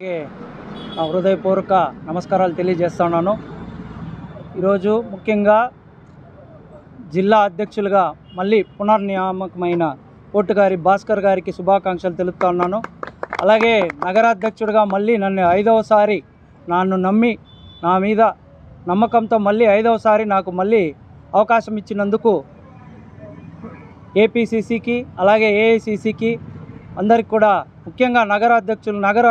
నా హృదయపూర్వక నమస్కారాలు తెలియజేస్తున్నాను. ఈరోజు ముఖ్యంగా జిల్లా అధ్యక్షులుగా మళ్ళీ పునర్నియామకమైన పోటుగారి భాస్కర్ గారికి శుభాకాంక్షలు తెలుపుతున్నాను అలాగే నగరాధ్యక్షుడిగా మళ్ళీ నన్ను ఐదవసారి నన్ను నమ్మి నా మీద నమ్మకంతో మళ్ళీ ఐదవసారి నాకు మళ్ళీ అవకాశం ఇచ్చినందుకు ఏపీసీసీకి అలాగే ఏఐసీసీకి అందరికి కూడా ముఖ్యంగా నగరాధ్యక్షులు నగర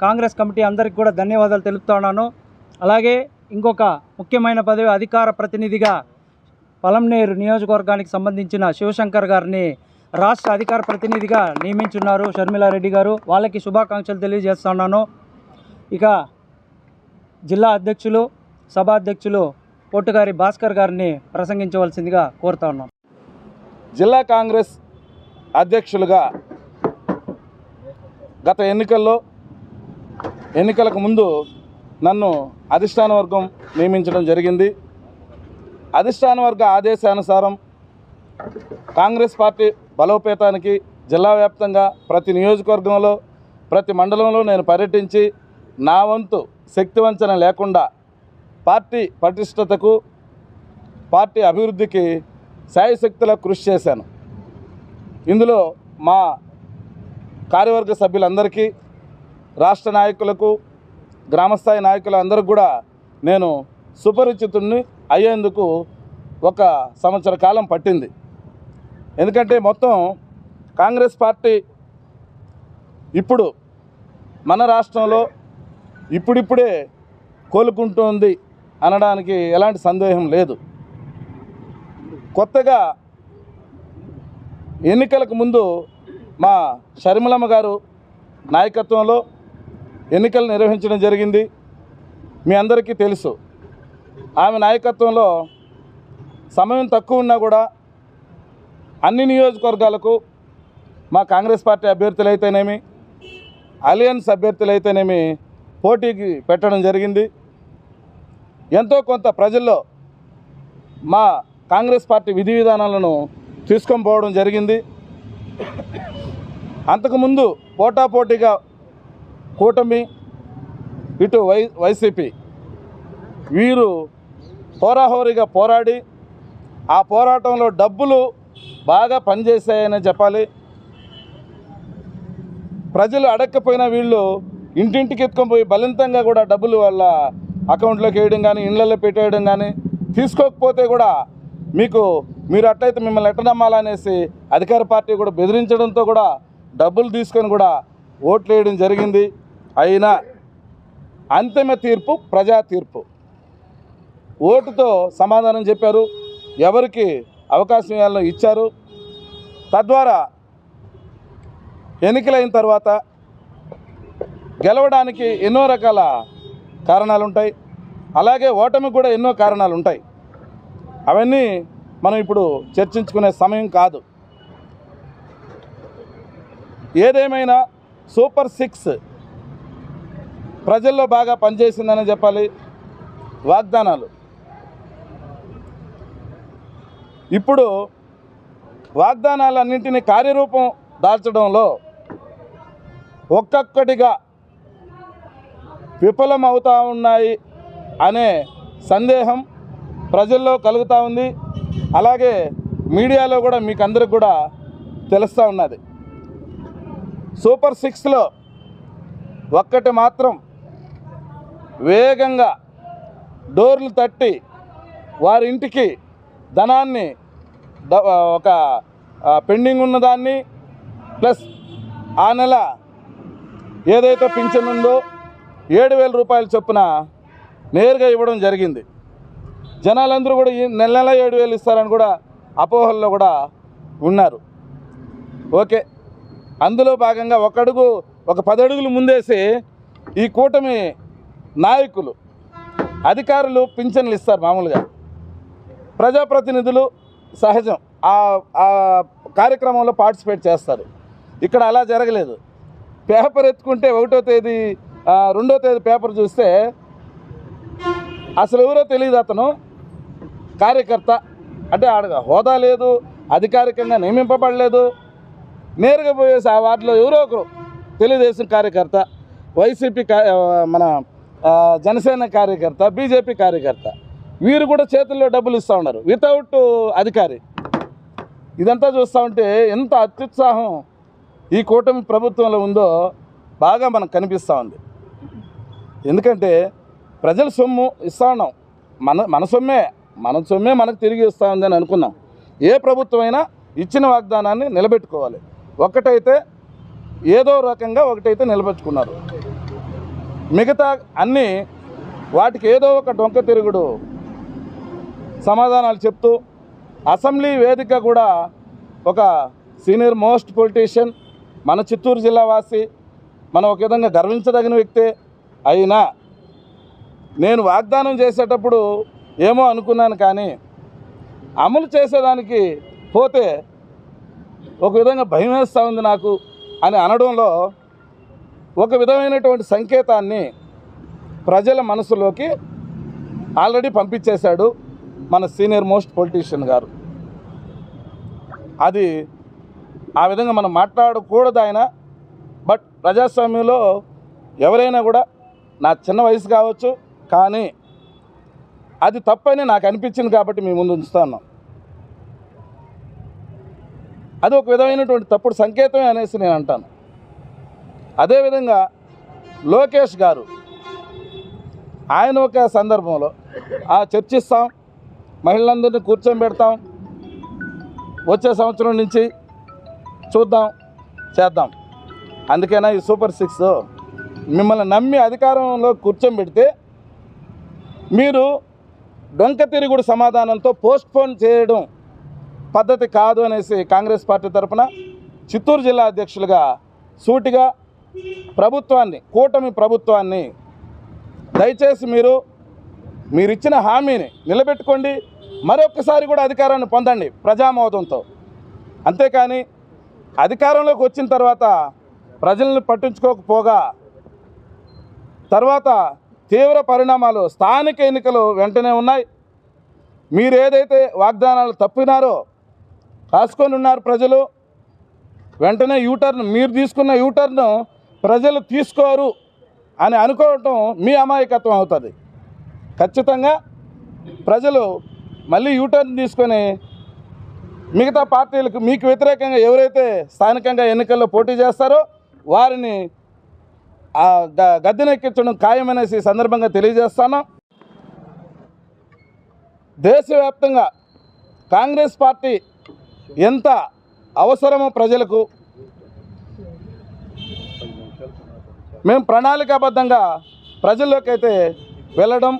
కాంగ్రెస్ కమిటీ అందరికి కూడా ధన్యవాదాలు తెలుపుతున్నాను అలాగే ఇంకొక ముఖ్యమైన పదవి అధికార ప్రతినిధిగా పలంనేరు నియోజకవర్గానికి సంబంధించిన శివశంకర్ గారిని రాష్ట్ర అధికార ప్రతినిధిగా నియమించున్నారు షర్మిలారెడ్డి గారు. వాళ్ళకి శుభాకాంక్షలు తెలియజేస్తున్నాను ఇక జిల్లా అధ్యక్షులు సభాధ్యక్షులు పొట్టుగారి భాస్కర్ గారిని ప్రసంగించవలసిందిగా కోరుతా ఉన్నాం జిల్లా కాంగ్రెస్ అధ్యక్షులుగా గత ఎన్నికల్లో ఎన్నికలకు ముందు నన్ను అధిష్టాన వర్గం నియమించడం జరిగింది. అధిష్టాన వర్గ ఆదేశానుసారం కాంగ్రెస్ పార్టీ బలోపేతానికి జిల్లా వ్యాప్తంగా ప్రతి నియోజకవర్గంలో ప్రతి మండలంలో నేను పర్యటించి నా వంతు శక్తివంచన లేకుండా పార్టీ పటిష్టతకు పార్టీ అభివృద్ధికి శాయశక్తుల కృషి చేశాను. ఇందులో మా కార్యవర్గ సభ్యులందరికీ రాష్ట్ర నాయకులకు గ్రామస్థాయి నాయకులందరికీ కూడా నేను సుపరిచితుడిని అయ్యేందుకు ఒక సంవత్సర కాలం పట్టింది. ఎందుకంటే మొత్తం కాంగ్రెస్ పార్టీ ఇప్పుడు మన రాష్ట్రంలో ఇప్పుడిప్పుడే కోలుకుంటోంది అనడానికి ఎలాంటి సందేహం లేదు. కొత్తగా ఎన్నికలకు ముందు మా షర్మిలమ్మ గారు నాయకత్వంలో ఎన్నికలు నిర్వహించడం జరిగింది. మీ అందరికీ తెలుసు. ఆమె నాయకత్వంలో సమయం తక్కువ ఉన్నా కూడా అన్ని నియోజకవర్గాలకు మా కాంగ్రెస్ పార్టీ అభ్యర్థులు అయితేనేమి అలియన్స్ అభ్యర్థులు అయితేనేమి పోటీకి పెట్టడం జరిగింది. ఎంతో కొంత ప్రజల్లో మా కాంగ్రెస్ పార్టీ విధి విధానాలను తీసుకొని పోవడం జరిగింది. అంతకుముందు పోటాపోటీగా కూటమి ఇటు వై వైసీపీ. వీరు హోరాహోరీగా పోరాడి ఆ పోరాటంలో డబ్బులు బాగా పనిచేశాయని చెప్పాలి. ప్రజలు అడగకపోయినా వీళ్ళు ఇంటింటికి ఎత్తుకొని పోయి బలింతంగా కూడా డబ్బులు వాళ్ళ అకౌంట్లోకి వేయడం కానీ ఇండ్లలో పెట్టేయడం కానీ తీసుకోకపోతే కూడా మీకు మీరు అట్లయితే మిమ్మల్ని ఎట్ట నమ్మాలనేసి అధికార పార్టీ కూడా బెదిరించడంతో కూడా డబ్బులు తీసుకొని కూడా ఓట్లు వేయడం జరిగింది. అయినా అంతిమ తీర్పు ప్రజా తీర్పు. ఓటుతో సమాధానం చెప్పారు. ఎవరికి అవకాశం ఇవ్వాలో ఇచ్చారు. తద్వారా ఎన్నికలైన తర్వాత గెలవడానికి ఎన్నో రకాల కారణాలు ఉంటాయి అలాగే ఓటమికి కూడా ఎన్నో కారణాలు ఉంటాయి అవన్నీ మనం ఇప్పుడు చర్చించుకునే సమయం కాదు. ఏదేమైనా సూపర్ సిక్స్ ప్రజల్లో బాగా పనిచేసిందని చెప్పాలి. వాగ్దానాలు. ఇప్పుడు వాగ్దానాలన్నింటినీ కార్యరూపం దాల్చడంలో ఒక్కొక్కటిగా విఫలం అవుతూ ఉన్నాయి అనే సందేహం ప్రజల్లో కలుగుతూ ఉంది. అలాగే మీడియాలో కూడా మీకు అందరికి కూడా తెలుస్తూ ఉన్నది. సూపర్ సిక్స్లో ఒక్కటి మాత్రం వేగంగా డోర్లు తట్టి వారి ఇంటికి ధనాన్ని ఒక పెండింగ్ ఉన్నదాన్ని ప్లస్ ఆ నెల ఏదైతే పింఛన్ ఉందో ఏడు వేల రూపాయల చొప్పున నేరుగా ఇవ్వడం జరిగింది. జనాలందరూ కూడా ఈ నెల నెల ఏడు వేలు ఇస్తారని కూడా అపోహల్లో కూడా ఉన్నారు. ఓకే అందులో భాగంగా ఒకడుగు ఒక పదడుగులు ముందేసి ఈ కూటమి నాయకులు అధికారులు పింఛన్లు ఇస్తారు మామూలుగా. ప్రజాప్రతినిధులు సహజం. ఆ కార్యక్రమంలో పార్టిసిపేట్ చేస్తారు. ఇక్కడ అలా జరగలేదు. పేపర్ ఎత్తుకుంటే ఒకటో తేదీ రెండో తేదీ పేపర్ చూస్తే అసలు ఎవరో తెలియదు అతను. కార్యకర్త. అంటే ఆడ హోదా లేదు అధికారికంగా నియమింపబడలేదు. నేరుగా పోయేసి ఆ వార్డులో ఎవరో ఒకరు తెలుగుదేశం కార్యకర్త వైసీపీ మన జనసేన కార్యకర్త బీజేపీ కార్యకర్త వీరు కూడా చేతుల్లో డబ్బులు ఇస్తూ ఉన్నారు. వితౌట్ అధికారి. ఇదంతా చూస్తూ ఉంటే ఎంత అత్యుత్సాహం ఈ కూటమి ప్రభుత్వంలో ఉందో బాగా మనకు కనిపిస్తూ ఉంది. ఎందుకంటే ప్రజల సొమ్ము ఇస్తా ఉన్నాం. మన మన సొమ్మే మన సొమ్మే మనకు తిరిగి ఇస్తూ ఉందని అనుకున్నాం. ఏ ప్రభుత్వమైనా ఇచ్చిన వాగ్దానాన్ని నిలబెట్టుకోవాలి. ఒక్కటైతే ఏదో రకంగా ఒకటైతే నిలబెట్టుకున్నారు. మిగతా అన్నీ వాటికి ఏదో ఒక డొంక తిరుగుడు సమాధానాలు చెప్తూ అసెంబ్లీ వేదిక కూడా ఒక సీనియర్ మోస్ట్ పొలిటీషియన్ మన చిత్తూరు జిల్లా వాసి మనం ఒక విధంగా గర్వించదగిన వ్యక్తే అయినా నేను వాగ్దానం చేసేటప్పుడు ఏమో అనుకున్నాను కానీ అమలు చేసేదానికి పోతే ఒక విధంగా భయం వేస్తూ ఉంది నాకు అని అనడంలో ఒక విధమైనటువంటి సంకేతాన్ని ప్రజల మనసులోకి ఆల్రెడీ పంపించేశాడు మన సీనియర్ మోస్ట్ పొలిటీషియన్ గారు. అది ఆ విధంగా మనం మాట్లాడకూడదు ఆయన. బట్ ప్రజాస్వామ్యంలో ఎవరైనా కూడా నా చిన్న వయసు కావచ్చు కానీ అది తప్పని నాకు అనిపించింది కాబట్టి మీ ముందు ఉంచుతాను అది ఒక విధమైనటువంటి తప్పుడు సంకేతమే అనేసి నేను అంటాను. అదేవిధంగా లోకేష్ గారు ఆయన ఒక సందర్భంలో ఆ చర్చిస్తాం మహిళలందరినీ కూర్చోబెడతాం వచ్చే సంవత్సరం నుంచి చూద్దాం చేద్దాం. అందుకైనా ఈ సూపర్ సిక్స్? మిమ్మల్ని నమ్మి అధికారంలో కూర్చోబెడితే మీరు డొంక తిరుగుడు సమాధానంతో పోస్ట్పోన్ చేయడం పద్ధతి కాదు అనేసి కాంగ్రెస్ పార్టీ తరఫున చిత్తూరు జిల్లా అధ్యక్షులుగా సూటిగా ప్రభుత్వాన్ని కూటమి ప్రభుత్వాన్ని దయచేసి మీరు మీరిచ్చిన హామీని నిలబెట్టుకోండి. మరొకసారి కూడా అధికారాన్ని పొందండి ప్రజామోదంతో. అంతేకాని అధికారంలోకి వచ్చిన తర్వాత ప్రజల్ని పట్టించుకోకపోగా తర్వాత తీవ్ర పరిణామాలు స్థానిక ఎన్నికలు వెంటనే ఉన్నాయి. మీరు ఏదైతే వాగ్దానాలు తప్పినారో రాసుకొని ఉన్నారు ప్రజలు వెంటనే యూటర్న్ మీరు తీసుకున్న యూటర్ను ప్రజలు తీసుకోరు అని అనుకోవటం మీ అమాయకత్వం అవుతుంది. ఖచ్చితంగా ప్రజలు మళ్ళీ యూటర్న్ తీసుకొని మిగతా పార్టీలకు మీకు వ్యతిరేకంగా ఎవరైతే స్థానికంగా ఎన్నికల్లో పోటీ చేస్తారో వారిని ఆ గ- గద్దెనెక్కించడం ఖాయమనేసి సందర్భంగా తెలియజేస్తాను. దేశవ్యాప్తంగా కాంగ్రెస్ పార్టీ ఎంత అవసరమో ప్రజలకు మేము ప్రణాళికాబద్ధంగా ప్రజల్లోకి అయితే వెళ్ళడం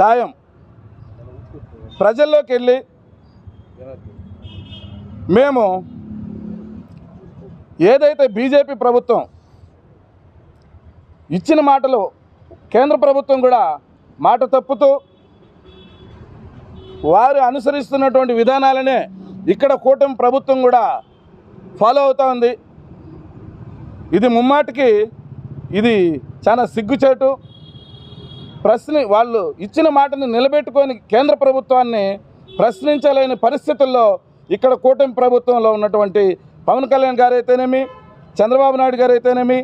ఖాయం. ప్రజల్లోకి వెళ్ళి మేము ఏదైతే బీజేపీ ప్రభుత్వం ఇచ్చిన మాటలు కేంద్ర ప్రభుత్వం కూడా మాట తప్పుతూ వారు అనుసరిస్తున్నటువంటి విధానాలనే ఇక్కడ కూటమి ప్రభుత్వం కూడా ఫాలో అవుతూ ఉంది. ఇది ముమ్మాటికి ఇది చాలా సిగ్గుచేటు. ప్రశ్న వాళ్ళు ఇచ్చిన మాటను నిలబెట్టుకొని కేంద్ర ప్రభుత్వాన్ని ప్రశ్నించలేని పరిస్థితుల్లో ఇక్కడ కూటమి ప్రభుత్వంలో ఉన్నటువంటి పవన్ కళ్యాణ్ గారు అయితేనేమి చంద్రబాబు నాయుడు గారు అయితేనేమి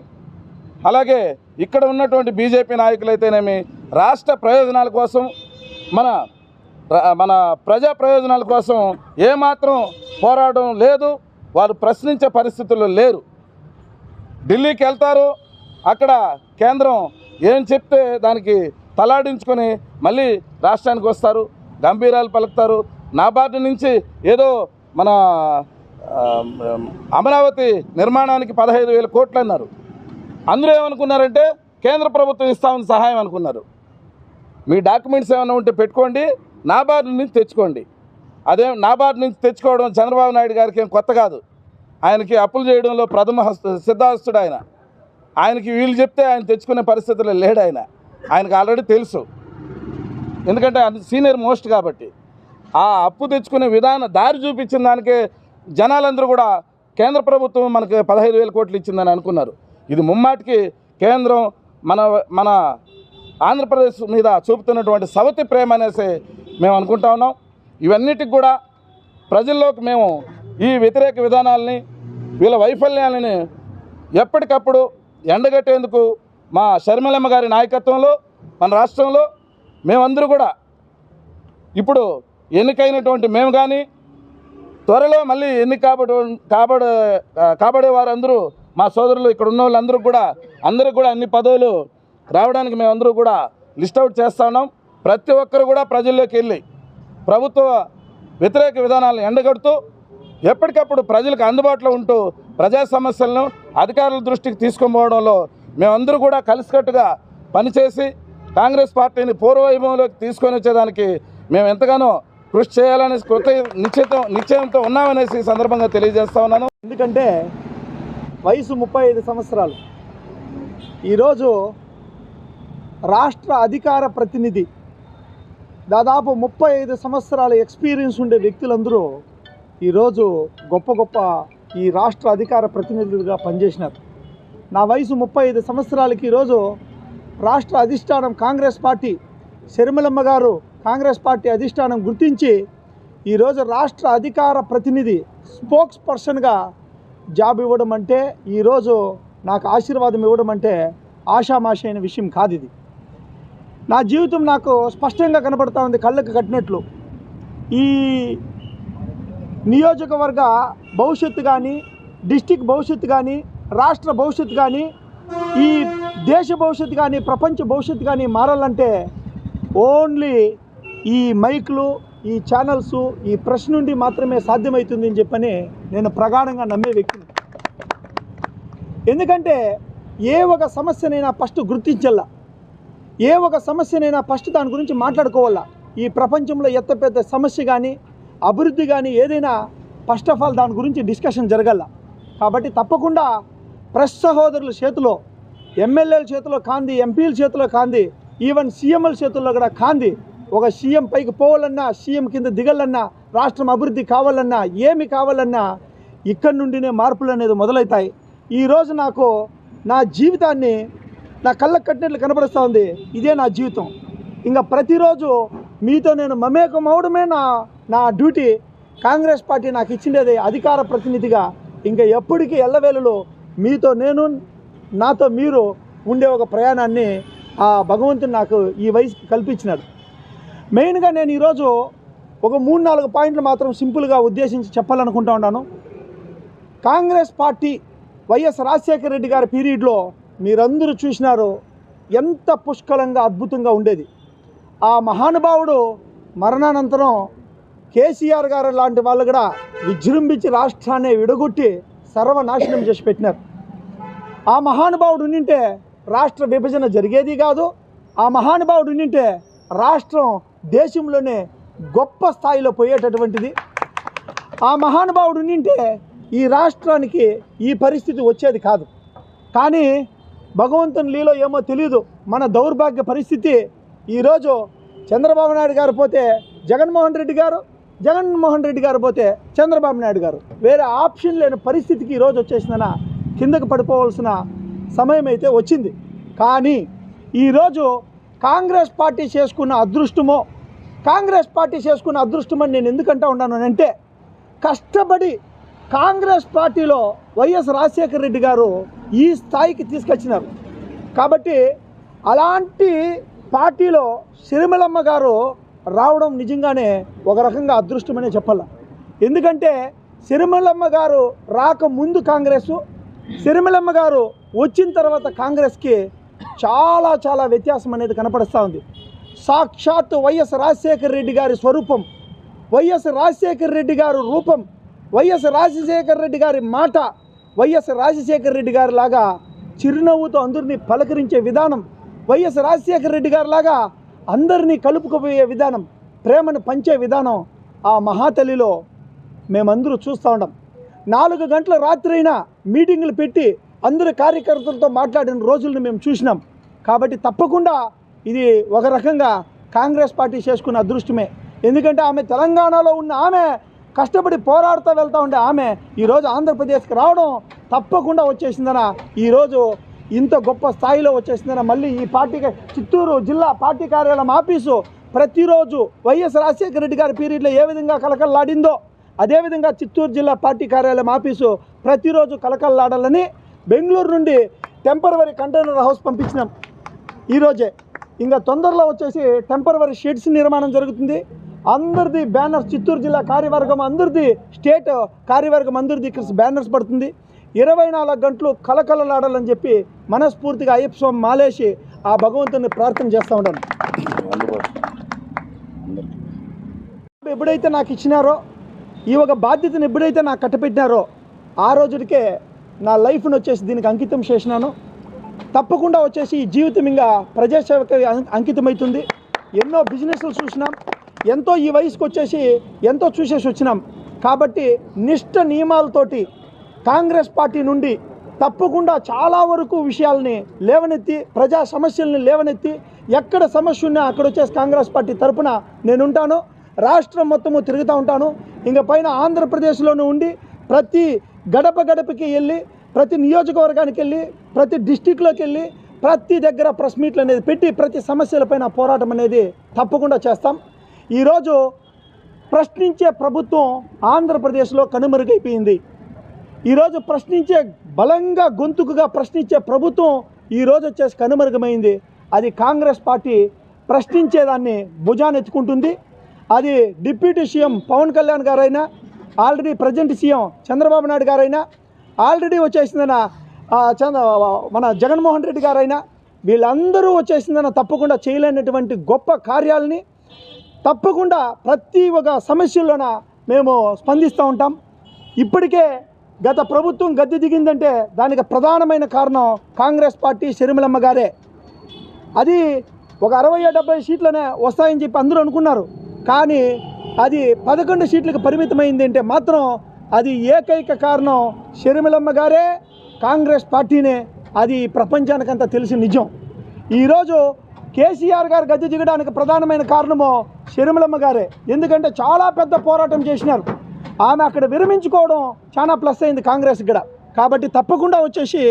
అలాగే ఇక్కడ ఉన్నటువంటి బీజేపీ నాయకులు అయితేనేమి రాష్ట్ర ప్రయోజనాల కోసం మన మన ప్రజా ప్రయోజనాల కోసం ఏమాత్రం పోరాడడం లేదు వారు ప్రశ్నించే పరిస్థితుల్లో లేరు. ఢిల్లీకి వెళ్తారు. అక్కడ కేంద్రం ఏం చెప్తే దానికి తలాడించుకొని మళ్ళీ రాష్ట్రానికి వస్తారు. గంభీరాలు పలుకుతారు. నాబార్డు నుంచి ఏదో మన అమరావతి నిర్మాణానికి పదహైదు వేల కోట్లు అన్నారు. అందరూ ఏమనుకున్నారంటే కేంద్ర ప్రభుత్వం ఇస్తామని సహాయం అనుకున్నారు. మీ డాక్యుమెంట్స్ ఏమైనా ఉంటే పెట్టుకోండి. నాబార్డు నుంచి తెచ్చుకోండి. అదే నాబార్డు నుంచి తెచ్చుకోవడం చంద్రబాబు నాయుడు గారికి ఏం కొత్త కాదు. ఆయనకి అప్పులు చేయడంలో ప్రథమ హస్త సిద్ధాస్తుడు ఆయన. ఆయనకి వీళ్ళు చెప్తే ఆయన తెచ్చుకునే పరిస్థితుల్లో లేడు ఆయన. ఆయనకు ఆల్రెడీ తెలుసు. ఎందుకంటే అది సీనియర్ మోస్ట్ కాబట్టి. ఆ అప్పు తెచ్చుకునే విధానం దారి చూపించిన దానికే జనాలందరూ కూడా కేంద్ర ప్రభుత్వం మనకి పదహైదు వేల కోట్లు ఇచ్చిందని అనుకున్నారు. ఇది ముమ్మాటికి కేంద్రం మన మన ఆంధ్రప్రదేశ్ మీద చూపుతున్నటువంటి సవతి ప్రేమ అనేసి మేము అనుకుంటా ఉన్నాం. ఇవన్నిటికి కూడా ప్రజల్లోకి మేము ఈ వ్యతిరేక విధానాలని వీళ్ళ వైఫల్యాలని ఎప్పటికప్పుడు ఎండగట్టేందుకు మా షర్మిలమ్మ గారి నాయకత్వంలో మన రాష్ట్రంలో మేమందరూ కూడా ఇప్పుడు ఎన్నికైనటువంటి మేము కానీ త్వరలో మళ్ళీ ఎన్నిక కాబడి కాబడ కాబడే వారందరూ మా సోదరులు ఇక్కడ ఉన్న వాళ్ళందరూ కూడా అందరూ కూడా అన్ని పదవులు రావడానికి మేమందరూ కూడా లిస్ట్ అవుట్ చేస్తా ఉన్నాం. ప్రతి ఒక్కరు కూడా ప్రజల్లోకి వెళ్ళి ప్రభుత్వ వ్యతిరేక విధానాలను ఎండగడుతూ ఎప్పటికప్పుడు ప్రజలకు అందుబాటులో ఉంటూ ప్రజా సమస్యలను అధికారుల దృష్టికి తీసుకుపోవడంలో మేమందరూ కూడా కలిసికట్టుగా పనిచేసి కాంగ్రెస్ పార్టీని పూర్వవైభవంలోకి తీసుకొని వచ్చేదానికి మేము ఎంతగానో కృషి చేయాలనే కృత నిశ్చితం నిశ్చయంతో ఉన్నామనేసి సందర్భంగా తెలియజేస్తా ఉన్నాను. ఎందుకంటే వయసు ముప్పై ఐదు సంవత్సరాలు. ఈరోజు రాష్ట్ర అధికార ప్రతినిధి దాదాపు ముప్పై ఐదు సంవత్సరాల ఎక్స్పీరియన్స్ ఉండే వ్యక్తులందరూ ఈరోజు గొప్ప గొప్ప ఈ రాష్ట్ర అధికార ప్రతినిధులుగా పనిచేసినారు. నా వయసు ముప్పై ఐదు సంవత్సరాలకి ఈరోజు రాష్ట్ర అధిష్టానం కాంగ్రెస్ పార్టీ శర్మిలమ్మ గారు కాంగ్రెస్ పార్టీ అధిష్టానం గుర్తించి ఈరోజు రాష్ట్ర అధికార ప్రతినిధి స్పోక్స్ పర్సన్గా జాబ్ ఇవ్వడం అంటే ఈరోజు నాకు ఆశీర్వాదం ఇవ్వడం అంటే ఆశామాషైన అయిన విషయం కాదు ఇది నా జీవితం నాకు స్పష్టంగా కనబడతా ఉంది కళ్ళకు కట్టినట్లు. ఈ నియోజకవర్గ భవిష్యత్తు కానీ డిస్టిక్ భవిష్యత్తు కానీ రాష్ట్ర భవిష్యత్తు కానీ ఈ దేశ భవిష్యత్తు కానీ ప్రపంచ భవిష్యత్తు కానీ మారాలంటే ఓన్లీ ఈ మైక్లు ఈ ఛానల్స్ ఈ ప్రెస్ నుండి మాత్రమే సాధ్యమవుతుంది అని చెప్పని నేను ప్రగాఢంగా నమ్మే వ్యక్తిని. ఎందుకంటే ఏ ఒక సమస్యనైనా ఫస్ట్ గుర్తించాల ఏ ఒక సమస్యనైనా ఫస్ట్ దాని గురించి మాట్లాడుకోవాలా ఈ ప్రపంచంలో ఎత్త పెద్ద సమస్య కానీ అభివృద్ధి కానీ ఏదైనా ఫస్ట్ ఆఫ్ ఆల్ దాని గురించి డిస్కషన్ జరగల. కాబట్టి తప్పకుండా ప్రెస్ సహోదరుల చేతిలో ఎమ్మెల్యేల చేతిలో కాంది ఎంపీల చేతిలో కాంది ఈవెన్ సీఎంల చేతుల్లో కూడా కాంది. ఒక సీఎం పైకి పోవాలన్నా సీఎం కింద దిగాలన్నా రాష్ట్రం అభివృద్ధి కావాలన్నా ఏమి కావాలన్నా ఇక్కడి నుండినే మార్పులు అనేది మొదలవుతాయి. ఈరోజు నాకు నా జీవితాన్ని నా కళ్ళకు కట్టినట్లు కనబడుస్తూ ఉంది. ఇదే నా జీవితం. ఇంకా ప్రతిరోజు మీతో నేను మమేకం అవడమే నా నా డ్యూటీ కాంగ్రెస్ పార్టీ నాకు ఇచ్చిండేది అధికార ప్రతినిధిగా. ఇంకా ఎప్పటికీ ఎల్లవేళలో మీతో నేను నాతో మీరు ఉండే ఒక ప్రయాణాన్ని ఆ భగవంతుడు నాకు ఈ వయసుకి కల్పించినాడు. మెయిన్గా నేను ఈరోజు ఒక మూడు నాలుగు పాయింట్లు మాత్రం సింపుల్గా ఉద్దేశించి చెప్పాలనుకుంటా ఉన్నాను. Congress party YS Rajasekhara Reddy గారి పీరియడ్లో మీరందరూ చూసినారు ఎంత పుష్కలంగా అద్భుతంగా ఉండేది. ఆ మహానుభావుడు మరణానంతరం కేసీఆర్ గారు లాంటి వాళ్ళు కూడా విజృంభించి రాష్ట్రాన్ని విడగొట్టి సర్వనాశనం చేసి పెట్టినారు. ఆ మహానుభావుడు ఉండింటే రాష్ట్ర విభజన జరిగేది కాదు ఆ మహానుభావుడు ఉండింటే రాష్ట్రం దేశంలోనే గొప్ప స్థాయిలో పోయేటటువంటిది. ఆ మహానుభావుడు ఉండింటే ఈ రాష్ట్రానికి ఈ పరిస్థితి వచ్చేది కాదు. కానీ భగవంతుని లీలో ఏమో తెలియదు మన దౌర్భాగ్య పరిస్థితి. ఈరోజు చంద్రబాబు నాయుడు గారు పోతే జగన్మోహన్ రెడ్డి గారు జగన్మోహన్ రెడ్డి గారు పోతే చంద్రబాబు నాయుడు గారు. వేరే ఆప్షన్ లేని పరిస్థితికి ఈరోజు వచ్చేసిందన కిందకు పడిపోవాల్సిన సమయం అయితే వచ్చింది. కానీ ఈరోజు కాంగ్రెస్ పార్టీ చేసుకున్న అదృష్టమో కాంగ్రెస్ పార్టీ చేసుకున్న అదృష్టం అని నేను ఎందుకంటా ఉన్నాను అంటే కష్టపడి కాంగ్రెస్ పార్టీలో వైఎస్ రాజశేఖర రెడ్డి గారు ఈ స్థాయికి తీసుకొచ్చినారు. కాబట్టి అలాంటి పార్టీలో సిరిమలమ్మ గారు రావడం నిజంగానే ఒక రకంగా అదృష్టమనే చెప్పాల. ఎందుకంటే సిరిమలమ్మ గారు రాకముందు కాంగ్రెస్ సిరిమలమ్మ గారు వచ్చిన తర్వాత కాంగ్రెస్కి చాలా చాలా వ్యత్యాసం అనేది కనపడుస్తూ ఉంది. సాక్షాత్ వైఎస్ రాజశేఖర రెడ్డి గారి స్వరూపం వైఎస్ రాజశేఖర రెడ్డి గారు రూపం వైఎస్ రాజశేఖర రెడ్డి గారి మాట వైఎస్ రాజశేఖర రెడ్డి గారి లాగా చిరునవ్వుతో అందరినీ పలకరించే విధానం వైఎస్ రాజశేఖర రెడ్డి గారి లాగా అందరినీ కలుపుకుపోయే విధానం ప్రేమను పంచే విధానం ఆ మహాతల్లిలో మేమందరూ చూస్తూ ఉన్నాం నాలుగు గంటల రాత్రైనా మీటింగులు పెట్టి అందరు కార్యకర్తలతో మాట్లాడిన రోజులను మేము చూసినాం. కాబట్టి తప్పకుండా ఇది ఒక రకంగా కాంగ్రెస్ పార్టీ చేసుకున్న అదృష్టమే. ఎందుకంటే ఆమె తెలంగాణలో ఉన్న ఆమె కష్టపడి పోరాడుతూ వెళ్తూ ఉండే ఆమె ఈరోజు ఆంధ్రప్రదేశ్కి రావడం తప్పకుండా వచ్చేసిందన ఈరోజు ఇంత గొప్ప స్థాయిలో వచ్చేసిందని మళ్ళీ ఈ పార్టీ చిత్తూరు జిల్లా పార్టీ కార్యాలయం ఆఫీసు ప్రతిరోజు వైఎస్ రాజశేఖర రెడ్డి గారి పీరియడ్లో ఏ విధంగా కలకల్లాడిందో అదేవిధంగా చిత్తూరు జిల్లా పార్టీ కార్యాలయం ఆఫీసు ప్రతిరోజు కలకల్లాడాలని బెంగళూరు నుండి టెంపరవరీ కంటైనర్ హౌస్ పంపించినాం. ఈరోజే ఇంకా తొందరలో వచ్చేసి టెంపరవరీ షెడ్స్ నిర్మాణం జరుగుతుంది. అందరిది బ్యానర్స్ చిత్తూరు జిల్లా కార్యవర్గం అందరిది స్టేట్ కార్యవర్గం అందరిది ఇక్కడ బ్యానర్స్ పడుతుంది. ఇరవై నాలుగు గంటలు కలకలలాడాలని చెప్పి మనస్ఫూర్తిగా అయ్యప్ప స్వామి మాలేసి ఆ భగవంతుని ప్రార్థన చేస్తూ ఉంటాను ఎప్పుడైతే నాకు ఇచ్చినారో ఈ ఒక బాధ్యతను ఎప్పుడైతే నాకు కట్టపెట్టినారో ఆ రోజుకే నా లైఫ్ను వచ్చేసి దీనికి అంకితం చేసినాను. తప్పకుండా వచ్చేసి ఈ జీవితం ఇంకా ప్రజాసేవకి అంకితమవుతుంది ఎన్నో బిజినెస్లు చూసినాం. ఎంతో ఈ వయసుకు వచ్చేసి ఎంతో చూసేసి వచ్చినాం. కాబట్టి నిష్ట నియమాలతోటి కాంగ్రెస్ పార్టీ నుండి తప్పకుండా చాలా వరకు విషయాల్ని లేవనెత్తి ప్రజా సమస్యల్ని లేవనెత్తి ఎక్కడ సమస్య ఉన్నా అక్కడ వచ్చేసి కాంగ్రెస్ పార్టీ తరపున నేను ఉంటాను రాష్ట్రం మొత్తము తిరుగుతూ ఉంటాను. ఇంక పైన ఆంధ్రప్రదేశ్లోనూ ఉండి ప్రతి గడప గడపకి వెళ్ళి ప్రతి నియోజకవర్గానికి వెళ్ళి ప్రతి డిస్టిక్లోకి వెళ్ళి ప్రతి దగ్గర ప్రెస్ మీట్లు అనేది పెట్టి ప్రతి సమస్యలపైన పోరాటం అనేది తప్పకుండా చేస్తాం. ఈరోజు ప్రశ్నించే ప్రభుత్వం ఆంధ్రప్రదేశ్లో కనుమరుగైపోయింది. ఈరోజు ప్రశ్నించే బలంగా గొంతుకుగా ప్రశ్నించే ప్రభుత్వం ఈరోజు వచ్చేసి కనుమరుగమైంది. అది కాంగ్రెస్ పార్టీ ప్రశ్నించేదాన్ని భుజానెత్తుకుంటుంది అది డిప్యూటీ సీఎం పవన్ కళ్యాణ్ గారైనా already present CM Chandrababu Naidu గారైనా ఆల్రెడీ వచ్చేసిందన్న చంద్ర మన జగన్మోహన్ రెడ్డి గారైనా వీళ్ళందరూ వచ్చేసిందన్న తప్పకుండా చేయలేనటువంటి గొప్ప కార్యాలని తప్పకుండా ప్రతి ఒక్క సమస్యల్లోన మేము స్పందిస్తూ ఉంటాం. ఇప్పటికే గత ప్రభుత్వం గద్దె దిగిందంటే దానికి ప్రధానమైన కారణం కాంగ్రెస్ పార్టీ షర్మిలమ్మ గారే. అది ఒక అరవై డెబ్బై సీట్లనే వస్తాయని చెప్పి అందరూ అనుకున్నారు. కానీ అది పదకొండు సీట్లకు పరిమితమైంది అంటే మాత్రం అది ఏకైక కారణం షర్మిలమ్మ గారే కాంగ్రెస్ పార్టీనే. అది ప్రపంచానికంతా తెలిసి నిజం. ఈరోజు కేసీఆర్ గారు గద్దె దిగడానికి ప్రధానమైన కారణము షర్మిలమ్మ గారే. ఎందుకంటే చాలా పెద్ద పోరాటం చేసినారు. ఆమె అక్కడ విరమించుకోవడం చాలా ప్లస్ అయింది కాంగ్రెస్ ఇక్కడ. కాబట్టి తప్పకుండా వచ్చేసి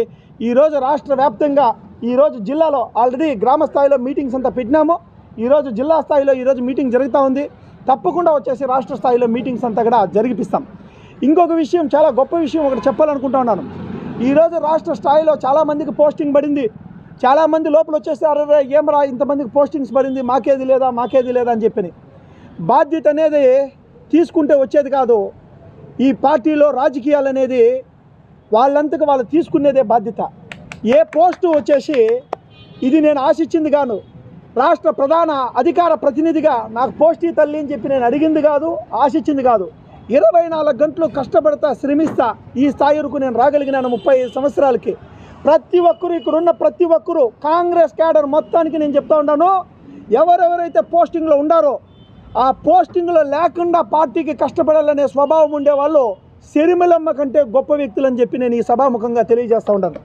ఈరోజు రాష్ట్ర వ్యాప్తంగా ఈరోజు జిల్లాలో ఆల్రెడీ గ్రామ స్థాయిలో మీటింగ్స్ అంతా పెట్టినాము. ఈరోజు జిల్లా స్థాయిలో ఈరోజు మీటింగ్ జరుగుతూ ఉంది. తప్పకుండా వచ్చేసి రాష్ట్ర స్థాయిలో మీటింగ్స్ అంతా కూడా జరిగిపిస్తాం ఇంకొక విషయం చాలా గొప్ప విషయం ఒకటి చెప్పాలనుకుంటా ఉన్నాను. ఈరోజు రాష్ట్ర స్థాయిలో చాలామందికి పోస్టింగ్ పడింది. చాలామంది లోపల వచ్చేసి అరే ఏం రా ఇంతమందికి పోస్టింగ్స్ పడింది? మాకేది లేదా? మాకేది లేదా? అని చెప్పని. బాధ్యత అనేది తీసుకుంటే వచ్చేది కాదు. ఈ పార్టీలో రాజకీయాలు అనేది వాళ్ళంతకు వాళ్ళు తీసుకునేదే బాధ్యత. ఏ పోస్టు వచ్చేసి ఇది నేను ఆశించింది కాను రాష్ట్ర ప్రధాన అధికార ప్రతినిధిగా నాకు పోస్టీ తల్లి అని చెప్పి నేను అడిగింది కాదు ఆశించింది కాదు. ఇరవై నాలుగు గంటలు కష్టపడతా శ్రమిస్తా ఈ స్థాయి వరకు నేను రాగలిగినాను ముప్పై ఐదు సంవత్సరాలకి. ప్రతి ఒక్కరు ఇక్కడున్న ప్రతి ఒక్కరు కాంగ్రెస్ క్యాడర్ మొత్తానికి నేను చెప్తా ఉన్నాను ఎవరెవరైతే పోస్టింగ్లో ఉండారో ఆ పోస్టింగ్లో లేకుండా పార్టీకి కష్టపడాలనే స్వభావం ఉండేవాళ్ళు సిరిమలమ్మ కంటే గొప్ప వ్యక్తులని చెప్పి నేను ఈ సభాముఖంగా తెలియజేస్తూ ఉంటాను.